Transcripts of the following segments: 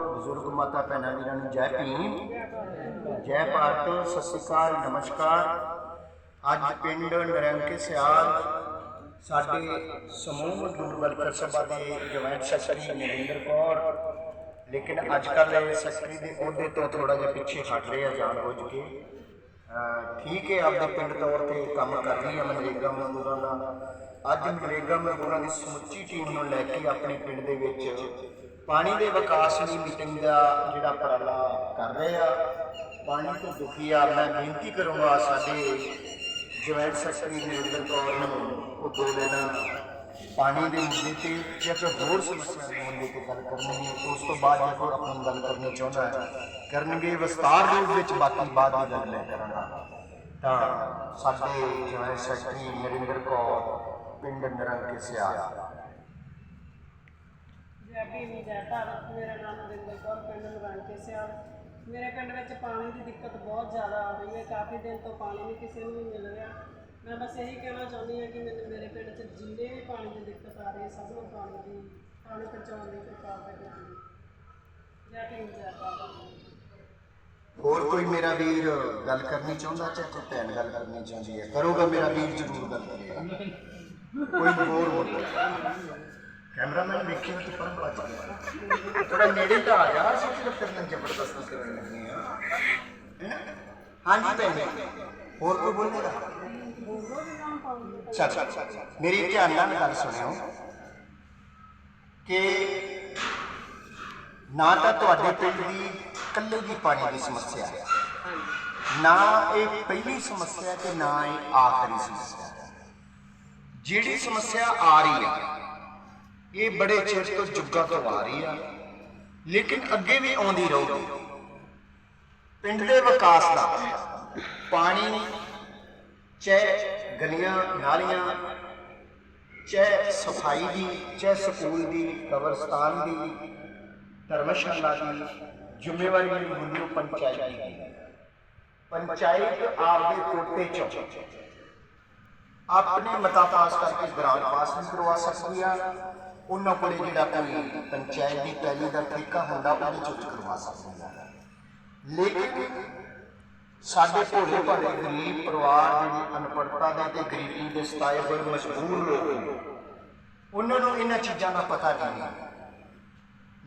ਬਜ਼ੁਰਗ ਮਾਤਾ ਭੈਣਾਂ ਵੀਰਾਂ ਨੂੰ ਜੈ ਭੀਮ, ਜੈ ਭਾਰਤ, ਸਤਿ ਸ਼੍ਰੀ ਅਕਾਲ, ਨਮਸਕਾਰ। ਅੱਜ ਪਿੰਡ ਨਰੰਕੇ ਸਿਆਲ ਸਾਡੇ ਸਮੂਹ ਮਜ਼ਦੂਰ ਵੈਲਫੇਅਰ ਸਭਾ ਦੇ ਜੁਆਇੰਟ ਸੈਕਟਰੀ ਨਰਿੰਦਰ ਕੌਰ। ਲੇਕਿਨ ਅੱਜ ਕੱਲ੍ਹ ਸੈਕਟਰੀ ਦੇ ਅਹੁਦੇ ਤੋਂ ਥੋੜਾ ਜਿਹਾ ਪਿੱਛੇ ਹਟ ਰਹੇ ਆ, ਜਾਣ ਜਾਣਬੁੱਝ ਕੇ। ਅਹ ਠੀਕ ਹੈ, ਆਪਦੇ ਪਿੰਡ ਤੌਰ ਤੇ ਕੰਮ ਕਰ ਰਹੀ ਹੈ ਮਨਰੇਗਾ ਮਜ਼ਦੂਰਾਂ ਦਾ। ਅੱਜ ਮਨਰੇਗਾ ਮਜ਼ਦੂਰਾਂ ਦੀ ਸਮੁੱਚੀ ਟੀਮ ਨੂੰ ਲੈ ਕੇ ਆਪਣੇ ਪਿੰਡ ਦੇ ਵਿੱਚ ਪਾਣੀ ਦੇ ਵਿਕਾਸ ਲਈ ਮੀਟਿੰਗ ਦਾ ਜਿਹੜਾ ਉਪਰਾਲਾ ਕਰ ਰਹੇ ਆ। ਪਾਣੀ ਤੋਂ ਦੁਖੀ ਆ, ਮੈਂ ਬੇਨਤੀ ਕਰੂੰਗਾ ਸਾਡੇ ਜੁਆਇੰਟ ਸੈਕਟਰੀ ਨਰਿੰਦਰ ਕੌਰ ਨੂੰ ਉਹ ਦੋ ਦਿਨ ਪਾਣੀ ਦੇ ਮੁੱਦੇ ਤੇ ਜਾਂ ਕੋਈ ਹੋਰ ਸਮੱਸਿਆ ਦੇ ਮੁੱਦੇ ਤੇ ਗੱਲ ਕਰਨੀ ਹੈ ਉਸ ਤੋਂ ਬਾਅਦ ਜੇ ਕੋਈ ਆਪਣੀ ਗੱਲ ਕਰਨੀ ਚਾਹੁੰਦਾ ਹੈ, ਕਰਨਗੇ, ਵਿਸਤਾਰ ਰੂਪ ਵਿੱਚ ਬਾਕੀ ਬਾਅਦ ਦੀ ਗੱਲ ਮੈਂ ਕਰਾਂਗਾ। ਤਾਂ ਸਾਡੇ ਜੁਆਇੰਟ ਸੈਕਟਰੀ ਨਰਿੰਦਰ ਕੌਰ, ਪਿੰਡ ਨਰੰਗ ਕੇ ਸਿਆਲ। ਜੈ ਜੈ ਭਾਰਤ ਮੇਰਾ ਨਾਮ ਨਰਿੰਦਰ ਕੌਰ, ਪਿੰਡ ਨਰਾਇਣਕੇ ਸਿਆਲ। ਮੇਰੇ ਪਿੰਡ ਵਿੱਚ ਪਾਣੀ ਦੀ ਦਿੱਕਤ ਬਹੁਤ ਜ਼ਿਆਦਾ ਆ ਰਹੀ ਹੈ। ਕਾਫੀ ਦਿਨ ਤੋਂ ਪਾਣੀ ਨਹੀਂ ਕਿਸੇ ਨੂੰ ਮਿਲ ਰਿਹਾ। ਮੈਂ ਬਸ ਇਹੀ ਕਹਿਣਾ ਚਾਹੁੰਦੀ ਹਾਂ ਕਿ ਮੈਨੂੰ ਮੇਰੇ ਪਿੰਡ 'ਚ ਜਿਹਦੇ ਵੀ ਪਾਣੀ ਦੀ ਦਿੱਕਤ ਆ ਰਹੀ ਹੈ, ਸਭ ਨੂੰ ਪਾਣੀ ਦੀ, ਪਾਣੀ ਪਹੁੰਚਾਉਣ ਦੀ ਕਿਰਪਾ ਕਰਨੀ ਜੈ ਭੀਮ, ਜੈ ਭਾਰਤ ਹੋਰ ਕੋਈ ਮੇਰਾ ਵੀਰ ਗੱਲ ਕਰਨੀ ਚਾਹੁੰਦਾ ਚਾਹੇ ਕੋਈ ਭੈਣ ਗੱਲ ਕਰਨੀ ਚਾਹੁੰਦੀ ਹੈ? ਕਰੋਗਾ ਮੇਰਾ ਵੀਰ ਜ਼ਰੂਰ ਗੱਲ ਕਰੇਗਾ। ਕੋਈ ਹੋਰ ਹੋਰ ਕੈਮਰਾਮੈਨ ਵੇਖਿਓ ਤੇ ਪਰ ਬਚ ਗਿਆ ਥੋੜਾ ਨੇੜੇ ਤਾਂ ਆ ਜਾ ਅਸੀਂ ਸਿਰਫ ਤੇਰੇ ਨਾਲ ਜ਼ਬਰਦਸਤੀ ਕਰਨ ਲੱਗੇ ਆ? ਹਾਂਜੀ ਭੈਣ ਹੋਰ ਕੋਈ ਬੋਲੇਗਾ ਚੱਲ। ਮੇਰੀ ਧਿਆਨ ਨਾਲ ਗੱਲ ਸੁਣਿਓ ਕਿ ਨਾ ਤਾਂ ਤੁਹਾਡੇ ਪਿੰਡ ਦੀ ਇਕੱਲੇ ਦੀ ਪਾਣੀ ਦੀ ਸਮੱਸਿਆ ਹੈ। ਨਾ ਇਹ ਪਹਿਲੀ ਸਮੱਸਿਆ ਤੇ ਨਾ ਇਹ ਆਖਰੀ ਸਮੱਸਿਆ। ਜਿਹੜੀ ਸਮੱਸਿਆ ਆ ਰਹੀ ਹੈ ਇਹ ਬੜੇ ਚਿਰ ਤੋਂ ਜੁੱਗਾ ਤੋਂ ਆ ਰਹੀ ਆ। ਲੇਕਿਨ ਅੱਗੇ ਵੀ ਆਉਂਦੀ ਰਹੂਗੀ। ਪਿੰਡ ਦੇ ਵਿਕਾਸ ਦਾ ਪਾਣੀ ਚਾਹੇ ਗਲੀਆਂ, ਨਾਲੀਆਂ ਚਾਹੇ ਸਫ਼ਾਈ ਦੀ ਚਾਹੇ ਸਕੂਲ ਦੀ, ਕਬਰਸਤਾਨ ਦੀ, ਧਰਮਸ਼ਾਲਾ ਦੀ ਜ਼ਿੰਮੇਵਾਰੀ ਜਿਹੜੀ ਹੁੰਦੀ ਉਹ ਪੰਚਾਇਤ ਦੀ। ਪੰਚਾਇਤ ਆਪਦੇ ਕੋਟੇ ਚੋਂ ਆਪਣੇ ਮਤਾ ਪਾਸ ਕਰਕੇ ਗ੍ਰਾਂਟ ਪਾਸ ਵੀ ਕਰਵਾ ਸਕਦੀ ਆ। ਉਹਨਾਂ ਕੋਲੇ ਜਿਹੜਾ ਕੋਈ ਪੰਚਾਇਤ ਦੀ ਪਹਿਲੀ ਦਾ ਤਰੀਕਾ ਹੁੰਦਾ, ਉਹਦੇ ਚੋਂ ਕਰਵਾ ਸਕਦੇ ਹਾਂ। ਲੇਕਿਨ ਸਾਡੇ ਭੋਲੇ ਭਾਲੇ ਗਰੀਬ ਪਰਿਵਾਰ ਜਿਹੜੀ ਅਨਪੜਤਾ ਦਾ ਤੇ ਗਰੀਬੀ ਦੇ ਸਤਾਏ ਹੋਏ ਮਜਬੂਰ ਲੋਕ ਉਹਨਾਂ ਨੂੰ ਇਹਨਾਂ ਚੀਜ਼ਾਂ ਦਾ ਪਤਾ ਨਹੀਂ ਹੈ।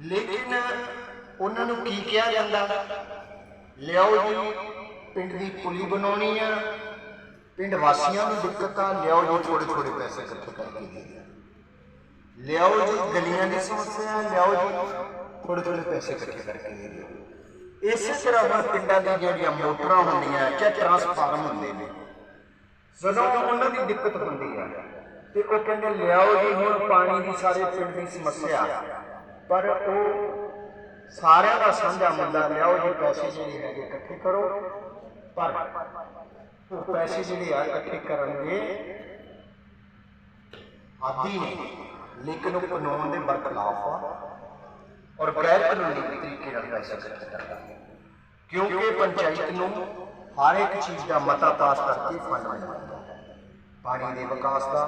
ਲੇਕਿਨ ਉਹਨਾਂ ਨੂੰ ਕੀ ਕਿਹਾ ਜਾਂਦਾ? ਲਿਆਓ ਜੀ, ਪਿੰਡ ਦੀ ਪੁਲੀ ਬਣਾਉਣੀ ਆ। ਪਿੰਡ ਵਾਸੀਆਂ ਨੂੰ ਦਿੱਕਤ ਆ, ਲਿਆਓ ਜੀ ਥੋੜੇ ਥੋੜੇ ਪੈਸੇ ਇਕੱਠੇ ਕਰਕੇ ਦੇ ਲਿਆਓ ਜੀ, ਗਲੀਆਂ ਦੀ ਸਮੱਸਿਆ, ਲਿਆਓ ਜੀ। ਥੋੜੇ ਥੋੜੇ ਪੈਸੇ ਇਕੱਠੇ ਕਰਕੇ ਦੇ ਇਸੇ ਤਰ੍ਹਾਂ ਹੁਣ ਪਿੰਡਾਂ ਦੀਆਂ ਜਿਹੜੀਆਂ ਮੋਟਰਾਂ ਹੁੰਦੀਆਂ ਜਾਂ ਟਰਾਂਸਫਾਰਮ ਹੁੰਦੇ ਨੇ, ਜਦੋਂ ਉਹਨਾਂ ਦੀ ਦਿੱਕਤ ਹੁੰਦੀ ਆ, ਤੇ ਉਹ ਕਹਿੰਦੇ, ਲਿਆਓ ਜੀ, ਹੁਣ ਪਾਣੀ ਦੀ ਸਾਰੇ ਪਿੰਡ ਦੀ ਸਮੱਸਿਆ। ਪਰ ਉਹ ਸਾਰਿਆਂ ਦਾ ਸਾਂਝਾ ਮੁੱਦਾ, ਲਿਆਓ ਜੀ, ਪੈਸੇ ਜਿਹੜੇ ਹੈਗੇ ਇਕੱਠੇ ਕਰੋ। ਪਰ ਉਹ ਪੈਸੇ ਜਿਹੜੇ ਆ ਇਕੱਠੇ ਕਰਨਗੇ, ਆਦੀ ਨੇ ਲੇਕਿਨ ਉਹ ਕਾਨੂੰਨ ਦੇ ਬਰਖਲਾਫ ਆ ਔਰ ਗੈਰ ਕਾਨੂੰਨੀ ਤਰੀਕੇ ਨਾਲ ਪੈਸੇ ਇਕੱਠੇ ਕਰਦਾ ਕਿਉਂਕਿ ਪੰਚਾਇਤ ਨੂੰ ਹਰ ਇੱਕ ਚੀਜ਼ ਦਾ ਮਤਾ ਪਾਸ ਕਰਕੇ ਫੰਡ ਮਿਲਦਾ ਹੈ ਪਾਣੀ ਦੇ ਵਿਕਾਸ ਦਾ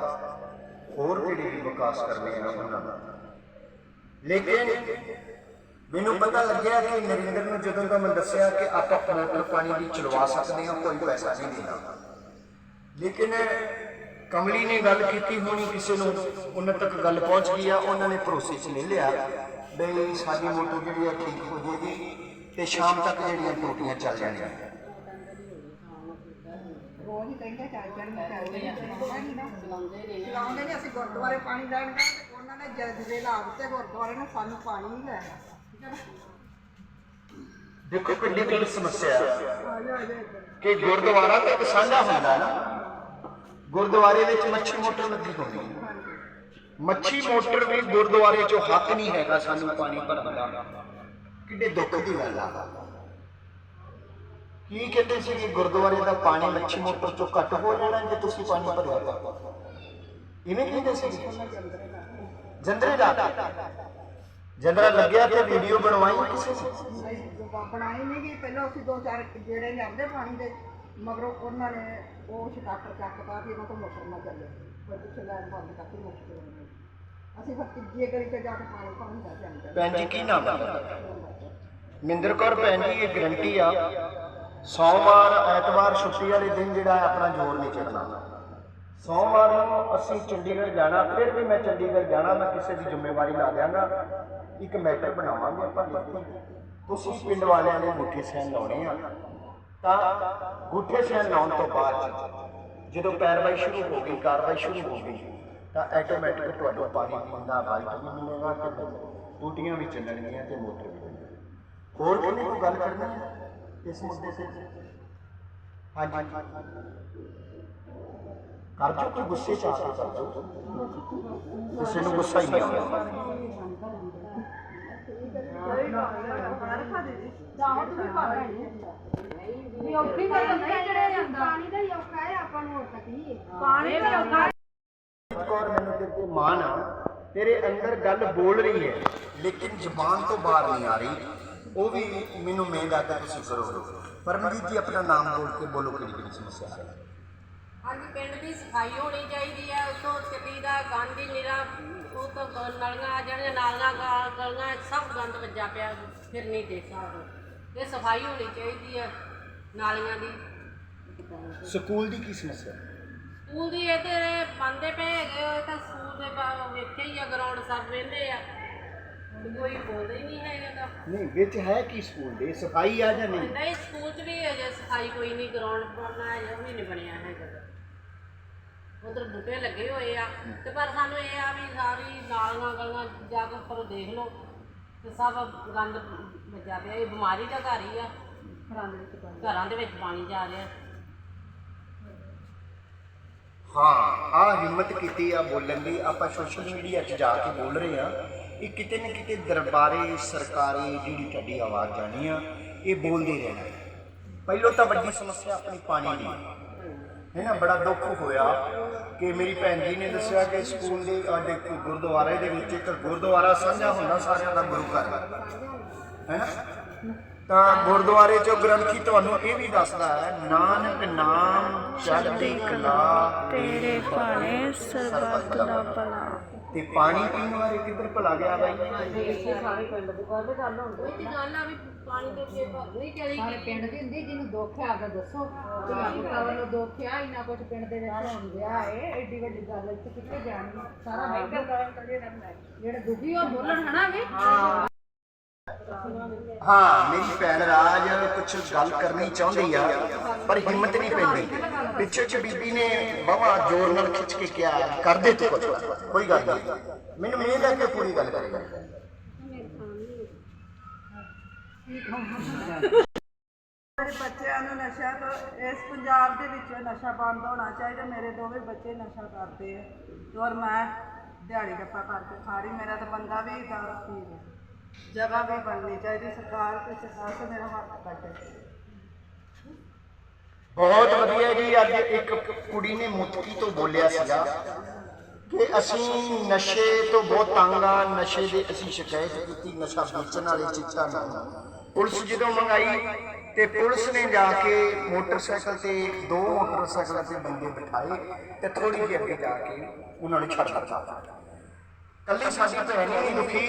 ਹੋਰ ਜਿਹੜੇ ਵੀ ਵਿਕਾਸ ਕਰਨੇ ਆ ਉਹਨਾਂ ਦਾ ਲੇਕਿਨ ਮੈਨੂੰ ਪਤਾ ਲੱਗਿਆ ਕਿ ਨਰਿੰਦਰ ਨੂੰ ਜਦੋਂ ਦਾ ਮੈਂ ਦੱਸਿਆ ਕਿ ਆਪਾਂ ਮੋਟਰ ਪਾਣੀ ਦੀ ਚਲਵਾ ਸਕਦੇ ਹਾਂ ਕੋਈ ਪੈਸਾ ਨਹੀਂ ਦੇਣਾ ਲੇਕਿਨ ਕਮਲੀ ਨੇ ਗੱਲ ਕੀਤੀ ਹੋਣੀ ਕਿਸੇ ਨੂੰ ਉਹਨਾਂ ਤੱਕ ਗੱਲ ਪਹੁੰਚ ਗਈ ਆ ਉਹਨਾਂ ਨੇ ਭਰੋਸੇ 'ਚ ਲੈ ਲਿਆ ਬਈ ਸਾਡੀ ਮੋਟਰ ਜਿਹੜੀ ਆ ਠੀਕ ਹੋ ਜਾਏਗੀ ਤੇ ਸ਼ਾਮ ਤੱਕ ਜਿਹੜੀਆਂ ਟੂਟੀਆਂ ਚੱਲ ਜਾਣੀਆਂ। ਰੋਜ਼ ਹੀ ਕਹਿੰਦੇ ਚਾਰ ਚਾਰ ਮਿੰਟ ਚੱਲਦੇ ਨੇ ਚਲਾਉਂਦਾ ਨਹੀਂ। ਨਾ ਚਲਾਉਂਦੇ ਨੇ ਅਸੀਂ ਗੁਰਦੁਆਰੇ ਪਾਣੀ ਲੈਣ ਗਏ ਤੇ ਉਹਨਾਂ ਨੇ ਜਜ਼ਬੇ ਲਾ ਦਿੱਤੇ ਗੁਰਦੁਆਰੇ ਨੇ ਸਾਨੂੰ ਪਾਣੀ ਨਹੀਂ ਲੈਣਾ। ਦੇਖੋ ਕਿੰਨੀ ਕਿੰਨੀ ਸਮੱਸਿਆ। ਕਿ ਗੁਰਦੁਆਰਾ ਤਾਂ ਇੱਕ ਸਾਂਝਾ ਹੁੰਦਾ ਹੈ ਨਾ। ਗੁਰਦੁਆਰੇ ਵਿੱਚ ਮੱਛੀ ਮੋਟਰ ਲੱਗੀ ਹੁੰਦੀ ਹੈ। ਮੱਛੀ ਮੋਟਰ ਵੀ ਗੁਰਦੁਆਰੇ 'ਚੋਂ ਹੱਕ ਨਹੀਂ ਹੈਗਾ ਸਾਨੂੰ ਪਾਣੀ ਭਰਨ ਦਾ। ਕਿੱਡੇ ਦੁੱਖ ਦੀ ਗੱਲ ਆ। ਕੀ ਕਹਿੰਦੇ ਸੀ ਕਿ ਗੁਰਦੁਆਰੇ ਦਾ ਪਾਣੀ ਮੱਛੀ ਮੋਟਰ 'ਚੋਂ ਘੱਟ ਹੋ ਜਾਣਾ ਜੇ ਤੁਸੀਂ ਪਾਣੀ ਭਰਿਆ ਤਾਂ ਇਵੇਂ ਕਹਿੰਦੇ ਸੀ? ਜੰਦਰੇ ਦਾ ਜੰਦਰਾ ਲੱਗਿਆ ਤੇ ਵੀਡੀਓ ਬਣਵਾਈ ਕਿਸੇ ਨੇ? ਬਣਾਈ ਨਹੀਂ ਗਈ ਪਹਿਲਾਂ ਅਸੀਂ ਦੋ ਚਾਰ ਜਿਹੜੇ ਲਿਆਂਦੇ ਪਾਣੀ ਦੇ। ਮਗਰੋਂ ਉਹਨਾਂ ਨੇ ਉਹ ਸ਼ਟਾਕਰ ਚੱਕਤਾ ਵੀ ਇਹਨਾਂ ਤੋਂ ਮੋਟਰ ਨਾ ਚੱਲੇ। ਫਿਰ ਪਿੱਛੇ ਲੈਣ ਬੰਦ ਕਰਤੀ ਮੁਸ਼ਕਿਲ ਹੋ ਅਸੀਂ ਫਿਰ ਤੀਜੀ ਗਲੀ ਤੇ ਜਾ ਕੇ ਪਾਣੀ ਪਾਣੀ ਦਾ ਭੈਣ ਜੀ, ਕੀ ਨਾਮ ਹੈ ਮਿੰਦਰ ਕੌਰ, ਭੈਣ ਜੀ, ਇਹ ਗਰੰਟੀ ਆ। ਸੋਮਵਾਰ, ਐਤਵਾਰ ਛੁੱਟੀ ਵਾਲੇ ਦਿਨ ਜਿਹੜਾ ਆਪਣਾ ਜ਼ੋਰ ਨਹੀਂ ਚੱਲਣਾ। ਸੋਮਵਾਰ ਨੂੰ ਅਸੀਂ ਚੰਡੀਗੜ੍ਹ ਜਾਣਾ, ਫਿਰ ਵੀ ਮੈਂ ਚੰਡੀਗੜ੍ਹ ਜਾਣਾ, ਮੈਂ ਕਿਸੇ ਦੀ ਜ਼ਿੰਮੇਵਾਰੀ ਲਾ ਦਿਆਂਗਾ। ਇੱਕ ਮੈਟਰ ਬਣਾਵਾਂਗੇ ਆਪਾਂ ਤੁਸੀਂ ਪਿੰਡ ਵਾਲਿਆਂ ਦੇ ਮੁੱਠੇ ਸਹਿਨ ਲਾਉਣੇ ਆ। ਤਾਂ ਗੁੱਠੇ ਸਹਿਨ ਲਾਉਣ ਤੋਂ ਬਾਅਦ ਜਦੋਂ ਪੈਰਵਾਈ ਸ਼ੁਰੂ ਹੋ ਗਈ, ਕਾਰਵਾਈ ਸ਼ੁਰੂ ਹੋ ਗਈ, ਤਾਂ ਆਟੋਮੈਟਿਕ ਤੁਹਾਨੂੰ ਪਾਣੀ ਪੀਣ ਦਾ ਰਾਈਟ ਵੀ ਮਿਲੇਗਾ ਤੇ ਟੂਟੀਆਂ ਵੀ ਚੱਲਣਗੀਆਂ ਤੇ ਮੋਟਰ ਵੀ ਚੱਲਣਗੀ ਹੋਰ ਕਿੰਨੀ ਕੋਈ ਗੱਲ ਕਰਨੀ ਹੈ ਇਸ ਮੁੱਦੇ ਤੇ? ਹਾਂਜੀ। ਕਰ ਜੋ ਕੋਈ ਗੁੱਸੇ ਚ ਆ ਕੇ ਕਰ ਜੋ ਕਿਸੇ ਨੂੰ ਗੁੱਸਾ ਹੀ ਨਹੀਂ ਆਉਂਦਾ। ਪਾਣੀ ਦਾ ਹੀ ਔਖਾ ਹੈ ਆਪਾਂ ਨੂੰ ਹੋਰ ਤਕਲੀਫ ਹੈ ਪਾਣੀ ਦਾ ਔਖਾ ਕੌਰ ਮੈਨੂੰ ਤੇਰੇ ਤੇ ਮਾਣ ਆ ਤੇਰੇ ਅੰਦਰ ਗੱਲ ਬੋਲ ਰਹੀ ਹੈ ਲੇਕਿਨ ਜ਼ੁਬਾਨ ਤੋਂ ਬਾਹਰ ਨਹੀਂ ਆ ਰਹੀ। ਉਹ ਵੀ ਮੈਨੂੰ ਉਮੀਦ ਆ ਕਿ ਤੁਸੀਂ ਕਰੋਗੇ ਪਰਮਜੀਤ ਜੀ ਆਪਣਾ ਨਾਮ ਬੋਲ ਕੇ ਬੋਲੋ ਕਿਹੜੀ ਕਿਹੜੀ ਸਮੱਸਿਆ ਹੈ? ਹਾਂਜੀ ਪਿੰਡ ਦੀ ਸਫ਼ਾਈ ਹੋਣੀ ਚਾਹੀਦੀ ਹੈ ਉਤੋਂ ਚੱਲੀ ਦਾ ਗੰਦ ਹੀ ਨਿਰਾ ਉਹ ਤੋਂ ਗ- ਨਲੀਆਂ ਜਿਹੜੀਆਂ ਨਾਲੀਆਂ ਗਾ- ਗਲੀਆਂ ਸਭ ਗੰਦ ਵੱਜਾ ਪਿਆ ਫਿਰ ਨਹੀਂ ਦੇਖ ਸਕਦੇ ਇਹ ਸਫ਼ਾਈ ਹੋਣੀ ਚਾਹੀਦੀ ਹੈ ਨਾਲੀਆਂ ਦੀ। ਸਕੂਲ ਦੀ ਕੀ ਸਮੱਸਿਆ? ਸਕੂਲ ਦੀ ਇਹ ਤੇ ਬੰਦੇ ਪਏ ਹੈਗੇ ਉਹ ਤਾਂ ਸਕੂਲ ਦੇ ਬਾਹਰ ਵੇਖੇ ਹੀ ਆ ਗਰਾਊਂਡ ਸਭ ਵੇਂਦੇ ਆ। ਕੋਈ ਬੋਲਦਾ ਹੀ ਨਹੀਂ ਹੈਗਾ ਗਾ। ਨਹੀਂ ਵਿੱਚ ਹੈ ਕੀ ਸਕੂਲ ਦੇ? ਸਫ਼ਾਈ ਆ ਜਾਂ ਨਹੀਂ? ਨਹੀਂ ਸਕੂਲ 'ਚ ਵੀ ਅਜੇ ਸਫ਼ਾਈ ਕੋਈ ਨਹੀਂ ਗਰਾਊਂਡ ਬਣਨਾ ਹੈ ਉਹ ਵੀ ਨਹੀਂ ਬਣਿਆ ਹੈਗਾ। ਉਧਰ ਬੂਟੇ ਲੱਗੇ ਹੋਏ ਆ ਤੇ ਪਰ ਸਾਨੂੰ ਇਹ ਆ ਵੀ ਸਾਰੀ ਨਾਲੀਆਂ ਗਲੀਆਂ ਜਾ ਕੇ ਉੱਪਰ ਦੇਖ ਲਓ ਤੇ ਸਭ ਗੰਦ ਵੱਜਾ ਪਿਆ ਇਹ ਬਿਮਾਰੀ ਦਾ ਘਰ ਹੀ ਆ। ਘਰਾਂ ਦੇ ਵਿੱਚ ਪਾਣੀ ਜਾ ਰਿਹਾ। ਹਾਂ ਆ ਹਿੰਮਤ ਕੀਤੀ ਆ ਬੋਲਣ ਦੀ ਆਪਾਂ ਸੋਸ਼ਲ ਮੀਡੀਆ 'ਚ ਜਾ ਕੇ ਬੋਲ ਰਹੇ ਆ ਇਹ ਕਿਤੇ ਨਾ ਕਿਤੇ ਦਰਬਾਰੇ ਸਰਕਾਰੀ ਜਿਹੜੀ ਤੁਹਾਡੀ ਆਵਾਜ਼ ਜਾਣੀ ਆ ਇਹ ਬੋਲਦੇ ਰਹਿਣਾ। ਪਹਿਲੋਂ ਤਾਂ ਵੱਡੀ ਸਮੱਸਿਆ ਆਪਣੀ ਪਾਣੀ ਦੀ। ਹੈ ਨਾ ਬੜਾ ਦੁੱਖ ਹੋਇਆ ਕਿ ਮੇਰੀ ਭੈਣ ਜੀ ਨੇ ਦੱਸਿਆ ਕਿ ਸਕੂਲ ਦੇ ਸਾਡੇ ਗੁਰਦੁਆਰੇ ਦੇ ਵਿੱਚ ਇੱਕ ਗੁਰਦੁਆਰਾ ਸਾਂਝਾ ਹੁੰਦਾ ਸਾਰਿਆਂ ਦਾ ਗੁਰੂ ਘਰ। ਹੈ ਨਾ ਤਾਂ ਗੁਰਦੁਆਰੇ ਚੋਂ ਗ੍ਰੰਥੀ ਤੁਹਾਨੂੰ ਇਹ ਵੀ ਦੱਸਦਾ ਹੈ ਨਾਨਕ ਨਾਮ ਚੜ੍ਹਦੀ ਕਲਾ ਤੇਰੇ ਭਾਣੇ ਸਰਬੱਤ ਦਾ ਭਲਾ। ਤੇ ਪਾਣੀ ਪੀਣ ਵਾਲੇ ਕਿੱਧਰ ਭਲਾ ਗਿਆ ਬਾਈ? ਸਾਰੇ ਪਿੰਡ ਦੀ ਗੱਲ ਗੱਲ ਹੁੰਦੀ ਇਹ ਗੱਲ ਆ ਵੀ ਪਾਣੀ ਦੇ ਕੇ ਨਹੀਂ ਚਲੀ ਸਾਰੇ ਪਿੰਡ ਦੀ ਹੁੰਦੀ ਜਿਹਨੂੰ ਦੁੱਖ ਦੱਸੋ ਵੱਲੋਂ ਆ ਇੰਨਾ ਕੁਝ ਪਿੰਡ ਦੇ ਵਿੱਚ ਹੋਣ ਗਿਆ ਏ ਐਡੀ ਵੱਡੀ ਗੱਲ ਇੱਥੇ ਕਿੱਥੇ ਜਾਣੀ ਸਾਰਾ ਮੈਂਟਲ ਜਿਹੜੇ ਦੁਖੀ ਉਹ ਬੋਲਣ ਹਨਾ ਵੀ? ਹਾਂ, ਮੇਰੀ ਭੈਣ ਰਾਜ ਕੁਝ ਗੱਲ ਕਰਨੀ ਚਾਹੁੰਦੀ ਆ, ਪਰ ਹਿੰਮਤ ਨਹੀਂ ਪੈਂਦੀ। ਪਿੱਛੇ ਚ ਬੀਬੀ ਨੇ ਬਾਵਾ ਜ਼ੋਰ ਨਾਲ ਖਿੱਚ ਕੇ ਕਿਹਾ, ਕਰ ਦੇ ਤੂੰ ਕੋਈ ਗੱਲ ਨਹੀਂ। ਮੈਨੂੰ ਉਮੀਦ ਹੈ ਕਿ ਪੂਰੀ ਗੱਲ ਕਰੇਗਾ ਮੇਰੇ ਬੱਚਿਆਂ ਨੂੰ ਨਸ਼ਾ ਤੋਂ, ਇਸ ਪੰਜਾਬ ਦੇ ਵਿੱਚ ਨਸ਼ਾ ਬੰਦ ਹੋਣਾ ਚਾਹੀਦਾ। ਮੇਰੇ ਦੋਵੇਂ ਬੱਚੇ ਨਸ਼ਾ ਕਰਦੇ ਆ। ਔਰ ਮੈਂ ਦਿਹਾੜੀ ਡੱਪਾ ਕਰਕੇ ਖਾ ਮੇਰਾ ਤਾਂ ਬੰਦਾ ਵੀ ਦਾਰੂ ਪੀ ਰਿਹਾ ਜਗ੍ਹਾ ਵੀ ਬਣਨੀ ਚਾਹੀਦੀ, ਸਰਕਾਰ ਕੁਛ ਖਾਸ ਮੇਰਾ ਹੱਥ ਕੱਢੇ ਬਹੁਤ ਵਧੀਆ ਜੀ, ਅੱਜ ਇੱਕ ਕੁੜੀ ਨੇ ਮੁਤਕੀ ਤੋਂ ਬੋਲਿਆ ਸੀਗਾ ਕਿ ਅਸੀਂ ਨਸ਼ੇ ਤੋਂ ਬਹੁਤ ਤੰਗ ਆ, ਨਸ਼ੇ ਦੇ ਅਸੀਂ ਸ਼ਿਕਾਇਤ ਕੀਤੀ, ਨਸ਼ਾ ਵੇਚਣ ਵਾਲੇ ਚਿੱਟਾ ਨਹੀਂ ਪੁਲਿਸ ਜਦੋਂ ਮੰਗਾਈ ਤੇ ਪੁਲਿਸ ਨੇ ਜਾ ਕੇ ਮੋਟਰਸਾਈਕਲ ਤੇ, ਦੋ ਮੋਟਰਸਾਈਕਲ ਤੇ ਬੰਦੇ ਬਿਠਾਏ ਤੇ ਥੋੜੀ ਜਿਹੀ ਅੱਗੇ ਜਾ ਕੇ ਉਹਨਾਂ ਨੂੰ ਛੱਡ ਦਿੱਤਾ। ਕੱਲੀ ਸਾਡੀ ਭੈਣ ਨਹੀਂ ਦੁਖੀ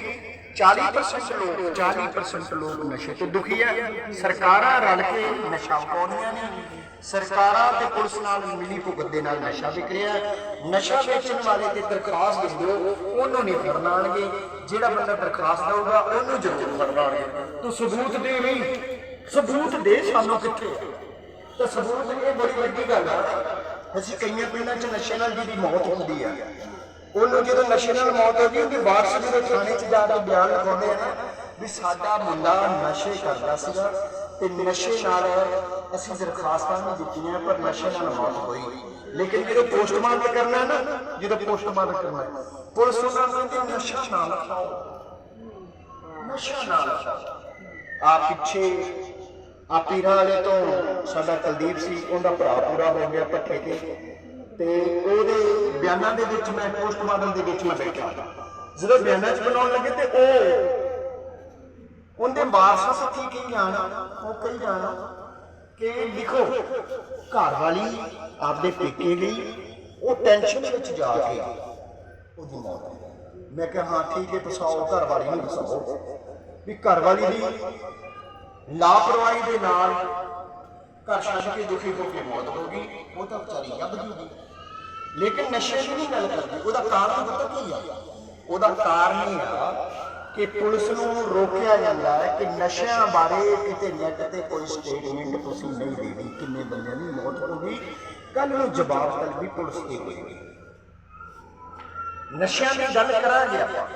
40% ਲੋਕ 40% ਲੋਕ ਨਸ਼ੇ ਤੋਂ ਦੁਖੀ ਆ। ਸਰਕਾਰਾਂ ਰਲ ਕੇ ਨਸ਼ਾ ਪਾਉਂਦੀਆਂ ਨੇ। ਸਰਕਾਰਾਂ ਤੇ ਪੁਲਿਸ ਨਾਲ ਮਿਲੀ ਭੁਗਤ ਦੇ ਨਾਲ ਨਸ਼ਾ ਵਿਕ ਰਿਹਾ ਨਸ਼ਾ ਵੇਚਣ ਵਾਲੇ ਤੇ ਦਰਖਾਸਤ ਦਿਓ, ਉਹਨੂੰ ਨਹੀਂ ਫੜਨ ਜਿਹੜਾ ਬੰਦਾ ਦਰਖਾਸਤ ਦਊਗਾ, ਉਹਨੂੰ ਜ਼ਰੂਰ ਫੜਨ ਆਉਣਗੇ। ਤੂੰ ਸਬੂਤ ਦੇ ਨਹੀਂ ਸਬੂਤ ਦੇ ਸਾਨੂੰ ਕਿੱਥੇ ਤਾਂ ਸਬੂਤ ਇਹ ਬੜੀ ਵੱਡੀ ਗੱਲ ਆ। ਅਸੀਂ ਕਈਆਂ ਪਿੰਡਾਂ 'ਚ ਨਸ਼ੇ ਨਾਲ ਜਿਹਦੀ ਮੌਤ ਹੁੰਦੀ ਹੈ ਉਹਨੂੰ ਜਦੋਂ ਨਸ਼ੇ ਨਾਲ ਮੌਤ ਹੋ ਗਈ, ਉਹਦੀ ਵਾਰਸ ਜਦੋਂ ਥਾਣੇ 'ਚ ਜਾ ਕੇ ਬਿਆਨ ਲਗਾਉਂਦੇ ਆ ਨਾ ਵੀ ਸਾਡਾ ਮੁੰਡਾ ਨਸ਼ੇ ਕਰਦਾ ਸੀਗਾ ਤੇ ਨਸ਼ੇ ਨਾਲ ਅਸੀਂ ਦਰਖਾਸਤਾਂ ਵੀ ਦਿੱਤੀਆਂ, ਪਰ ਨਸ਼ੇ ਨਾਲ ਮੌਤ ਹੋਈ। ਲੇਕਿਨ ਜਦੋਂ ਪੋਸਟਮਾਰਟਮ ਕਰਨਾ ਨਾ, ਜਦੋਂ ਪੋਸਟਮਾਰਟਮ ਕਰਨਾ, ਪੁਲਿਸ ਉਹਨਾਂ ਨੂੰ ਕਹਿੰਦੀ, ਨਸ਼ਾ ਨਾਲ ਖਾਓ। ਨਸ਼ਾ ਨਾਲ ਖਾਓ। ਆ ਪਿੱਛੇ ਆ ਪੀਰਾਂ ਵਾਲੇ ਤੋਂ ਸਾਡਾ ਕੁਲਦੀਪ ਸੀ, ਉਹਦਾ ਭਰਾ ਪੂਰਾ ਹੋ ਗਿਆ ਪੱਠੇ ਤੇ। ਤੇ ਉਹਦੇ ਬਿਆਨਾਂ ਦੇ ਵਿੱਚ ਮੈਂ ਪੋਸਟਮਾਰਟਮ ਦੇ ਵਿੱਚ ਮੈਂ ਬੈਠਾ। ਜਦੋਂ ਬਿਆਨਾਂ 'ਚ ਬਣਾਉਣ ਲੱਗੇ ਤੇ ਉਹ ਉਹਦੇ ਵਾਰਸਾਂ ਸਾਥੀ ਕਹੀ ਜਾਣ ਉਹ ਕਹੀ ਜਾਣ ਕਿ ਲਿਖੋ, ਘਰ ਵਾਲੀ ਆਪਦੇ ਪੇਕੇ ਗਈ, ਉਹ ਟੈਨਸ਼ਨ ਵਿੱਚ ਜਾ ਕੇ ਉਹਦੀ ਮੌਤ ਹੋ ਗਈ। ਮੈਂ ਕਿਹਾ, ਹਾਂ, ਠੀਕ ਹੈ, ਫਸਾਓ, ਘਰ ਵਾਲੀ ਨੂੰ ਫਸਾਓ। ਵੀ ਘਰ ਵਾਲੀ ਦੀ ਲਾਪਰਵਾਹੀ ਦੇ ਨਾਲ ਘਰ ਛੱਡ ਕੇ ਦੁਖੀ ਹੋ ਕੇ ਮੌਤ ਹੋ ਗਈ, ਉਹ ਤਾਂ ਵਿਚਾਰੀ ਜੱਬ ਜੂਗੀ ਲੇਕਿਨ ਨਸ਼ੇ ਦੀ ਨਹੀਂ ਗੱਲ ਕਰਦੀ, ਉਹਦਾ ਕਾਰਨ ਪਤਾ ਕੀ ਆ? ਉਹਦਾ ਕਾਰਨ ਇਹ ਆ ਕਿ ਪੁਲਿਸ ਨੂੰ ਰੋਕਿਆ ਜਾਂਦਾ ਹੈ ਕਿ ਨਸ਼ਿਆਂ ਬਾਰੇ ਕਿਤੇ ਨੈਟ ਤੇ ਕੋਈ ਸਟੇਟਮੈਂਟ ਤੁਸੀਂ ਨਹੀਂ ਦੇਣੀ, ਕਿੰਨੇ ਬੰਦਿਆਂ ਦੀ ਮੌਤ ਹੋ ਗਈ ਕੱਲ ਨੂੰ ਜਵਾਬ ਤਲਬੀ ਪੁਲਿਸ ਦੇ ਹੋਏਗੀ ਨਸ਼ਿਆਂ ਦੀ ਗੱਲ ਕਰਾਂਗੇ ਆਪਾਂ,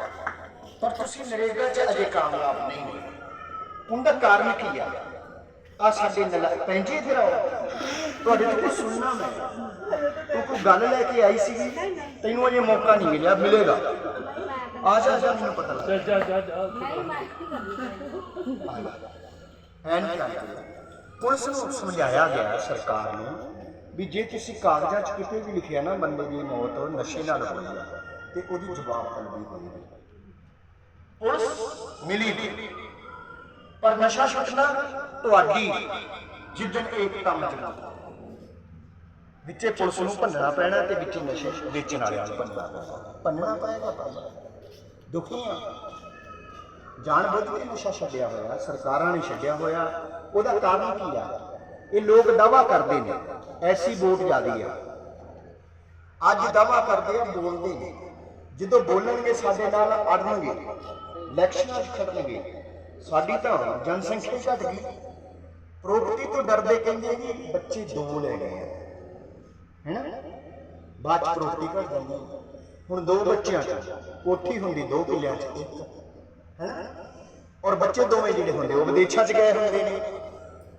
ਪਰ ਤੁਸੀਂ ਨਰੇਗਾ 'ਚ ਅਜੇ ਕਾਮਯਾਬ ਨਹੀਂ ਹੋਏ। ਉਹਦਾ ਕਾਰਨ ਕੀ ਆ? ਆ ਸਾਡੇ ਨਲਾ ਪੈਂਜੀ ਇੱਧਰ ਤੁਹਾਡੇ ਤੋਂ ਸੁਣਨਾ ਮੈਂ? ਤੂੰ ਕੋਈ ਗੱਲ ਲੈ ਕੇ ਆਈ ਸੀ ਤੈਨੂੰ ਅਜੇ ਮੌਕਾ ਨਹੀਂ ਮਿਲਿਆ ਮਿਲੇਗਾ। ਆ ਜਾ ਜਾ ਮੈਨੂੰ ਪਤਾ ਲੱਗਾ ਜਾ ਜਾ ਜਾ ਹੈ ਨਹੀਂ ਕਰਦੇ। ਪੁਲਿਸ ਨੂੰ ਸਮਝਾਇਆ ਗਿਆ ਸਰਕਾਰ ਨੂੰ ਵੀ ਜੇ ਤੁਸੀਂ ਕਾਗਜ਼ਾਂ 'ਚ ਕਿਤੇ ਵੀ ਲਿਖਿਆ ਨਾ ਬੰਦੇ ਦੀ ਮੌਤ ਨਸ਼ੇ ਨਾਲ ਹੋਈ ਆ ਤੇ ਉਹਦੀ ਜਵਾਬ ਤਲਬੀ ਹੋਈ। ਪੁਲਿਸ ਮਿਲੀ ਪਰ ਨਸ਼ਾ ਛੁੱਟਣਾ ਤੁਹਾਡੀ ਜਿੱਦਣ ਏਕਤਾ ਮਜਬੂਤ ਵਿੱਚੇ ਪੁਲਿਸ ਨੂੰ ਭੰਨਣਾ ਪੈਣਾ ਤੇ ਵਿੱਚੇ ਨਸ਼ੇ ਵੇਚਣ ਵਾਲਿਆਂ ਨੂੰ ਭੰਨਣਾ ਪੈਣਾ। ਭੰਨਣਾ ਪਏਗਾ ਭਾਈ ਦੁਖੀ ਆ। ਜਾਣ ਬੁੱਝ ਕੇ ਨਸ਼ਾ ਛੱਡਿਆ ਹੋਇਆ, ਸਰਕਾਰਾਂ ਨੇ ਛੱਡਿਆ ਹੋਇਆ, ਉਹਦਾ ਕਾਰਨ ਕੀ ਆ? ਇਹ ਲੋਕ ਦਾਵਾ ਕਰਦੇ ਨੇ, ਐਸੀ ਵੋਟ ਜ਼ਿਆਦੀ ਆ। ਅੱਜ ਦਾਵਾ ਕਰਦੇ ਆ, ਬੋਲਦੇ ਨੇ। ਜਦੋਂ ਬੋਲਣਗੇ, ਸਾਡੇ ਨਾਲ ਅੜਨਗੇ, ਇਲੈਕਸ਼ਨਾਂ 'ਚ ਖੜਨਗੇ, ਸਾਡੀ ਤਾਂ ਜਨਸੰਖਿਆ ਹੀ ਘਟ ਗਈ। ਪ੍ਰੋਪਰਟੀ ਤੋਂ ਡਰਦੇ ਕਹਿੰਦੇ ਜੀ ਬੱਚੇ ਦੋ ਲੈ ਗਏ ਆ। ਹੈਨਾ ਬਾਅਦ 'ਚ ਪ੍ਰੋਪਰਟੀ ਘਟ ਜਾਂਦੀ ਹੈ। ਹੁਣ ਦੋ ਬੱਚਿਆਂ 'ਚ, ਕੋਠੀ ਹੁੰਦੀ ਦੋ ਕਿੱਲਿਆਂ 'ਚ ਇੱਕ ਹੈਨਾ ਔਰ ਬੱਚੇ ਦੋਵੇਂ ਜਿਹੜੇ ਹੁੰਦੇ, ਉਹ ਵਿਦੇਸ਼ਾਂ 'ਚ ਗਏ ਹੁੰਦੇ ਨੇ।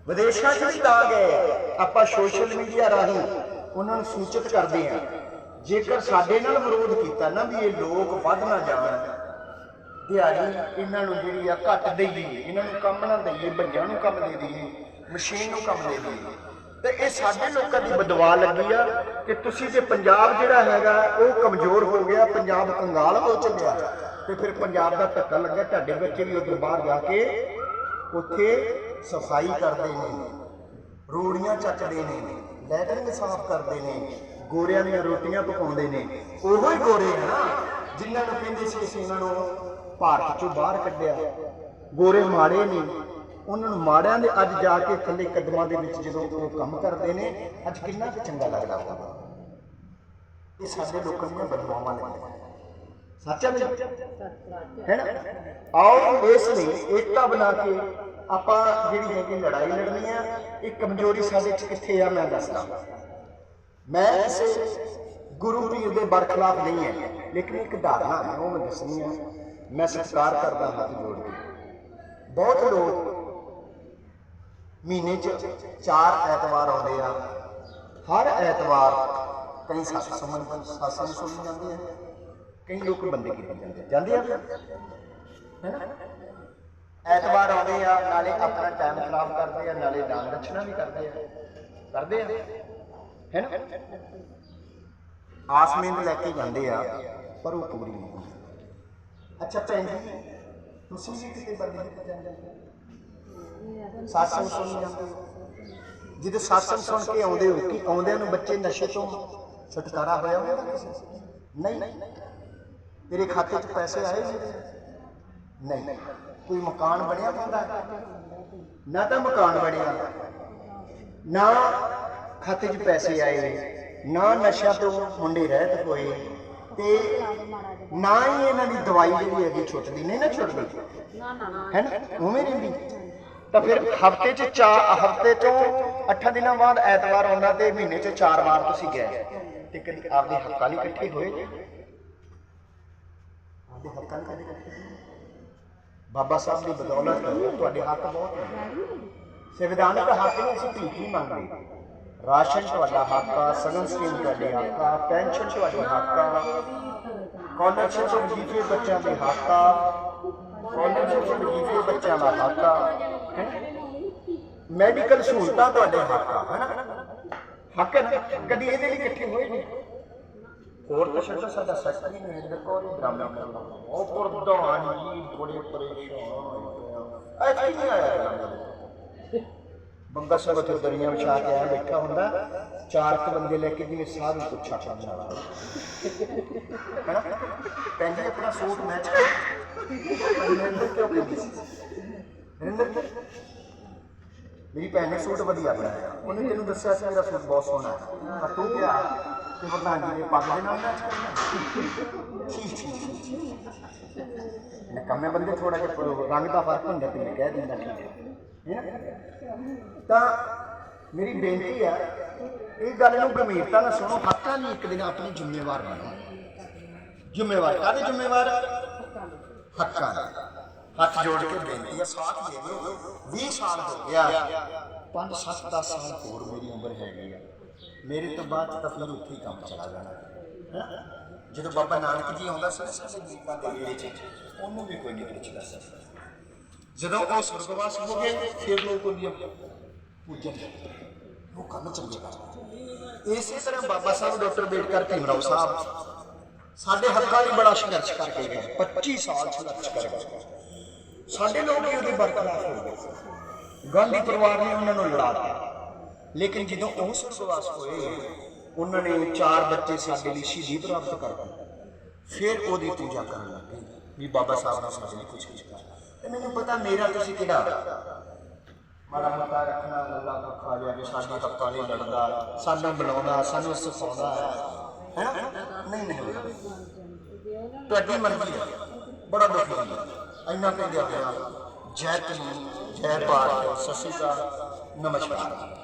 ਵਿਦੇਸ਼ਾਂ 'ਚ ਵੀ ਤਾਂ ਗਏ। ਆ। ਆਪਾਂ ਸੋਸ਼ਲ ਮੀਡੀਆ ਰਾਹੀਂ ਉਹਨਾਂ ਨੂੰ ਸੂਚਿਤ ਕਰਦੇ ਹਾਂ। ਜੇਕਰ ਸਾਡੇ ਨਾਲ ਵਿਰੋਧ ਕੀਤਾ ਨਾ ਵੀ ਇਹ ਲੋਕ ਵੱਧ ਨਾ ਜਾਣ, ਦਿਹਾੜੀ ਇਹਨਾਂ ਨੂੰ ਜਿਹੜੀ ਆ ਘੱਟ ਦੇਈਏ, ਇਹਨਾਂ ਨੂੰ ਕੰਮ ਨਾ ਦੇਈਏ ਬੰਦਿਆਂ ਨੂੰ ਕੰਮ ਦੇ ਦੇਈਏ, ਮਸ਼ੀਨ ਨੂੰ ਕੰਮ ਦੇ ਦੇਈਏ। ਤੇ ਇਹ ਸਾਡੇ ਲੋਕਾਂ ਦੀ ਬਦਵਾ ਲੱਗੀ ਆ ਕਿ ਤੁਸੀਂ ਜੇ ਪੰਜਾਬ ਜਿਹੜਾ ਹੈਗਾ, ਉਹ ਕਮਜ਼ੋਰ ਹੋ ਗਿਆ, ਪੰਜਾਬ ਕੰਗਾਲ ਹੋ ਚੱਲਿਆ ਤੇ ਫਿਰ ਪੰਜਾਬ ਦਾ ਧੱਕਾ ਲੱਗਾ ਤੁਹਾਡੇ ਬੱਚੇ ਵੀ ਉਧਰ ਬਾਹਰ ਜਾ ਕੇ ਉੱਥੇ ਸਫ਼ਾਈ ਕਰਦੇ ਨੇ, ਰੂੜੀਆਂ ਚੱਕਦੇ ਨੇ, ਲੈਟਰਿੰਗ ਸਾਫ਼ ਕਰਦੇ ਨੇ, ਗੋਰਿਆਂ ਦੀਆਂ ਰੋਟੀਆਂ ਪਕਾਉਂਦੇ ਨੇ। ਉਹੋ ਹੀ ਗੋਰੇ ਆ ਨਾ, ਜਿਨ੍ਹਾਂ ਨੂੰ ਕਹਿੰਦੇ ਸੀ ਅਸੀਂ ਇਹਨਾਂ ਨੂੰ ਭਾਰਤ ਚੋਂ ਬਾਹਰ ਕੱਢਿਆ। ਗੋਰੇ ਮਾੜੇ ਨੇ। ਉਹਨਾਂ ਨੂੰ ਮਾੜਿਆਂ ਦੇ ਅੱਜ ਜਾ ਕੇ ਥੱਲੇ ਕਦਮਾਂ ਦੇ ਵਿੱਚ ਜਦੋਂ ਉਹ ਕੰਮ ਕਰਦੇ ਨੇ, ਅੱਜ ਕਿੰਨਾ ਕੁ ਚੰਗਾ ਲੱਗਦਾ ਹੋਊਗਾ ਇਹ ਸਾਡੇ ਲੋਕਾਂ ਦੀਆਂ ਬਦਨਾਮਾਂ ਲੱਗੀਆਂ ਸੱਚਾ ਨਹੀਂ ਹੈ ਨਾ? ਆਓ, ਇਸ ਲਈ ਏਕਤਾ ਬਣਾ ਕੇ ਆਪਾਂ ਜਿਹੜੀ ਹੈਗੀ ਲੜਾਈ ਲੜਨੀ ਆ, ਇਹ ਕਮਜ਼ੋਰੀ ਸਾਡੇ ਚ ਕਿੱਥੇ ਆ, ਮੈਂ ਦੱਸਦਾ। ਮੈਂ ਕਿਸੇ ਗੁਰੂ ਪੀਰ ਦੇ ਬਰਖਲਾਫ ਨਹੀਂ ਹੈ, ਲੇਕਿਨ ਇੱਕ ਧਾਰਨਾ ਹੈ ਉਹ ਮੈਂ ਦੱਸਣੀ ਆ। ਮੈਂ ਸਤਿਕਾਰ ਕਰਦਾ ਹੱਥ ਜੋੜ ਕੇ। ਬਹੁਤ ਲੋਕ ਮਹੀਨੇ ਚ ਚਾਰ ਐਤਵਾਰ ਆਉਂਦੇ ਆ। ਹਰ ਐਤਵਾਰ ਕਈ ਸੱਤ ਸੁਮਨ, ਸਾਸਾਂ ਨੂੰ ਸੁਣ ਜਾਂਦੇ ਆ ਕਈ ਲੋਕ ਬੰਦੇ ਕੀਤੇ ਜਾਂਦੇ ਜਾਂਦੇ ਆ? ਹੈਨਾ ਐਤਵਾਰ ਆਉਂਦੇ ਆ, ਨਾਲੇ ਆਪਣਾ ਟਾਈਮ ਖਰਾਬ ਕਰਦੇ ਆ, ਨਾਲੇ ਦਾਨ ਦਕਸ਼ਨਾ ਵੀ ਕਰਦੇ ਆ। ਕਰਦੇ ਆ? ਹੈਨਾ ਆਸਮੀਨ ਲੈ ਕੇ ਜਾਂਦੇ ਆ, ਪਰ ਉਹ ਪੂਰੀ ਨਹੀਂ ਹੁੰਦੀ। ਅੱਛਾ ਭੈਣ ਜੀ, ਤੁਸੀਂ ਵੀ ਕਿਤੇ ਬੰਦੇ ਕੀਤੇ ਜਾਂਦੇ ਹੋ ਸਾਸਨ ਸੁਣ ਜਾਂਦੇ ਜਦੋਂ ਸਾਸਨ ਸੁਣ ਕੇ ਆਉਂਦੇ ਹੋ ਕਿ ਆਉਂਦਿਆਂ ਨੂੰ ਬੱਚੇ ਨਸ਼ੇ ਤੋਂ ਛੁਟਕਾਰਾ ਹੋਇਆ ਕਿਸੇ ਨਹੀਂ। ਤੇਰੇ ਖਾਤੇ 'ਚ ਪੈਸੇ ਆਏ ਜੀ ਨਹੀਂ। ਕੋਈ ਮਕਾਨ ਬਣਿਆ ਬੰਦਾ ਨਾ ਤਾਂ ਮਕਾਨ ਬਣਿਆ। ਨਾ ਖਾਤੇ 'ਚ ਪੈਸੇ ਆਏ ਨਾ। ਨਸ਼ਾ ਤੋਂ ਮੁੰਡੇ ਰਹਿਤ ਹੋਏ। ਤੇ ਨਾ ਹੀ ਇਹਨਾਂ ਦੀ ਦਵਾਈ ਜਿਹੜੀ ਹੈਗੀ ਛੁੱਟਦੀ। ਨਹੀਂ ਨਾ ਛੁੱਟਦੀ? ਨਾ ਨਾ ਨਾ। ਹੈ ਨਾ ਉਵੇਂ ਰਹਿੰਦੀ। ਤਾਂ ਫਿਰ ਹਫ਼ਤੇ 'ਚ ਚਾਰ, ਹਫ਼ਤੇ ਤੋਂ 8 ਦਿਨਾਂ ਬਾਅਦ ਐਤਵਾਰ ਆਉਂਦਾ ਤੇ ਮਹੀਨੇ 'ਚ ਚਾਰ ਵਾਰ ਤੁਸੀਂ ਗਏ। ਤੇ ਕਦੀ ਆਪਦੇ ਹੱਕਾਂ ਲਈ ਇਕੱਠੇ ਹੋਏ? ਆਪਦੇ ਹੱਕਾਂ ਲਈ ਕਦੇ ਇਕੱਠੇ ਬਾਬਾ ਸਾਹਿਬ ਦੀ ਬਦੌਲਤ ਤੁਹਾਡੇ ਹੱਕ ਬਹੁਤ ਨੇ। ਸੰਵਿਧਾਨਕ ਹੱਕ ਨੂੰ ਅਸੀਂ ਭੀਖ ਨਹੀਂ ਮੰਗਦੇ ਰਾਸ਼ਨ ਤੁਹਾਡਾ ਹੱਕ ਆ, ਸਗਨ ਸਕੀਮ ਤੁਹਾਡੇ ਹੱਕ ਆ, ਪੈਨਸ਼ਨ ਤੁਹਾਡੇ ਹੱਕ ਆ ਕਾਲਰਸ਼ਿਪ ਵਜੀਫੇ ਬੱਚਿਆਂ ਦੇ ਹੱਕ ਆ ਕਾਲਰਸ਼ਿਪ ਵਜੀਫੇ ਬੱਚਿਆਂ ਦਾ ਹੱਕ ਆ। ਮੈਡੀਕਲ ਸਹੂਲਤਾਂ ਤੁਹਾਡੇ ਹੱਕ ਆ, ਹੈਨਾ? ਹੱਕ ਹੈ ਨਾ? ਕਦੀ ਇਹਦੇ ਲਈ ਇਕੱਠੇ ਹੋਏ ਨਹੀਂ? ਹੋਰ ਤਾਂ ਸਾਡਾ ਸੈਕਟਰੀ ਨੇ ਦੇਖੋ ਉਹ ਡਰਾਮਾ ਕਰਨਾ ਉਹ ਪ੍ਰਧਾਨ ਜੀ, ਬੜੇ ਪਰੇਸ਼ਾਨ ਐ ਕੀ ਆਇਆ ਬੰਦਾ ਸਿੰਘ ਉੱਥੇ ਦਰੀਆਂ ਵਿਛਾ ਕੇ ਆਇਆ, ਬੈਠਾ ਹੁੰਦਾ। ਚਾਰ ਕੁ ਬੰਦੇ ਲੈ ਕੇ ਜਿਵੇਂ ਸਾਧ ਨੂੰ ਪੁੱਛਾ ਕਰਨਾ ਹੈਨਾ? ਕਹਿੰਦੇ ਆਪਣਾ ਸੂਟ ਮੈਚ ਨਰਿੰਦਰ ਕਿਉਂ ਕਹਿੰਦੀ ਸੀ ਨਰਿੰਦਰ ਕਿਉਂ? ਮੇਰੀ ਭੈਣ ਨੇ ਸੂਟ ਵਧੀਆ ਬਣਾਇਆ। ਉਹਨੇ ਤੈਨੂੰ ਦੱਸਿਆ ਸੀ ਮੇਰਾ ਸੂਟ ਬਹੁਤ ਸੋਹਣਾ ਹੈ। ਪਰ ਤੂੰ ਕਿਹਾ ਕਿ ਪ੍ਰਧਾਨ ਜੀ ਨੇ ਪੱਗ ਦੇ ਨਾਲ ਮੈਚ ਕਰਨਾ ਠੀਕ ਠੀਕ ਨਕਮੇ ਬੰਦੇ ਥੋੜਾ ਜਿਹਾ ਰੰਗ ਦਾ ਫ਼ਰਕ ਹੁੰਦਾ ਤੇ ਮੈਂ ਕਹਿ ਦਿੰਦਾ ਠੀਕ ਹੈ ਤਾਂ ਮੇਰੀ ਬੇਨਤੀ ਹੈ, ਇਹ ਗੱਲ ਨੂੰ ਗੰਭੀਰਤਾ ਨਾਲ ਸੁਣੋ। ਹੱਕਾਂ ਦੀ ਇੱਕ ਦਿਨ ਆਪਣੀ ਜ਼ਿੰਮੇਵਾਰ ਬਣੋ। ਜ਼ਿੰਮੇਵਾਰ ਕਾਹਦੇ ਜ਼ਿੰਮੇਵਾਰ? ਹੱਕਾਂ ਹੱਥ ਜੋੜ ਕੇ ਬੇਨਤੀ ਹੈ ਸਾਥ ਦੇ 20 ਸਾਲ ਹੋ ਗਿਆ। 5 7 10 ਸਾਲ ਹੋਰ ਮੇਰੀ ਉਮਰ ਹੈਗੀ ਆ। ਮੇਰੇ ਤੋਂ ਬਾਅਦ ਤਾਂ ਉੱਥੇ ਕੰਮ ਚਲਾ ਜਾਣਾ। ਜਦੋਂ ਬਾਬਾ ਨਾਨਕ ਜੀ ਆਉਂਦਾ ਸੀ ਸਾਡੇ ਗੀਤਾਂ ਦੇ ਵੇਲੇ 'ਚ, ਉਹਨੂੰ ਵੀ ਕੋਈ ਨਹੀਂ ਪੁੱਛਦਾ ਸੀ। ਜਦੋਂ ਉਹ ਸੁਰਗਵਾਸ ਹੋ ਗਏ, ਫਿਰ ਲੋਕ ਉਹਦੀਆਂ ਪੂਜਨ ਉਹ ਕੰਮ ਚੰਗੇ ਕਰਦੇ। ਇਸੇ ਤਰ੍ਹਾਂ ਬਾਬਾ ਸਾਹਿਬ, ਡਾਕਟਰ ਬੇਟਕਰ ਭੀਮਰਾਓ ਸਾਹਿਬ ਸਾਡੇ ਹੱਕਾਂ ਲਈ ਬੜਾ ਸੰਘਰਸ਼ ਕਰਕੇ ਗਏ 25 ਸਾਲ ਸੰਘਰਸ਼ ਕਰ ਸਾਡੇ ਲੋਕ ਵੀ ਉਹਦੇ ਬਰਖਲਾਫ ਹੋ ਗਏ। ਗਾਂਧੀ ਪਰਿਵਾਰ ਨੇ ਉਹਨਾਂ ਨੂੰ ਲੜਾਤਾ ਲੇਕਿਨ ਜਦੋਂ ਉਹ ਸੁਰਗਵਾਸ ਹੋਏ, ਉਹਨਾਂ ਨੇ ਚਾਰ ਬੱਚੇ ਸਾਡੇ ਲਈ ਸ਼ਹੀਦੀ ਪ੍ਰਾਪਤ ਕਰ ਦਿੱਤੇ ਫਿਰ ਉਹਦੀ ਪੂਜਾ ਕਰਨ ਲੱਗੇ ਵੀ ਬਾਬਾ ਸਾਹਿਬ ਨੇ ਸਾਡੇ ਲਈ ਕੁਝ ਕੁਝ ਕਰ ਤੇ ਮੈਨੂੰ ਪਤਾ ਮੇਰਾ ਤੁਸੀਂ ਕਿਹੜਾ? ਮਾੜਾ ਮਤਾ ਰੱਖਣਾ ਗੱਲਾਂ ਦਾ ਖਾ ਲਿਆ ਸਾਡੇ ਹੱਕਾਂ ਲਈ ਲੜਦਾ, ਸਾਨੂੰ ਬੁਲਾਉਂਦਾ, ਸਾਨੂੰ ਸਿਖਾਉਂਦਾ। ਹੈ ਹੈਂ? ਨਹੀਂ ਨਹੀਂ ਤੁਹਾਡੀ ਮਰਜ਼ੀ ਹੈ। ਬੜਾ ਦੁੱਖ ਲੱਗਦਾ ਇੰਨਾ ਕਹਿੰਦੇ ਆ ਜੈ ਤਨੂੰ ਜੈ ਭਾਰਤ ਸਤਿ ਸ਼੍ਰੀ ਅਕਾਲ, ਨਮਸਕਾਰ।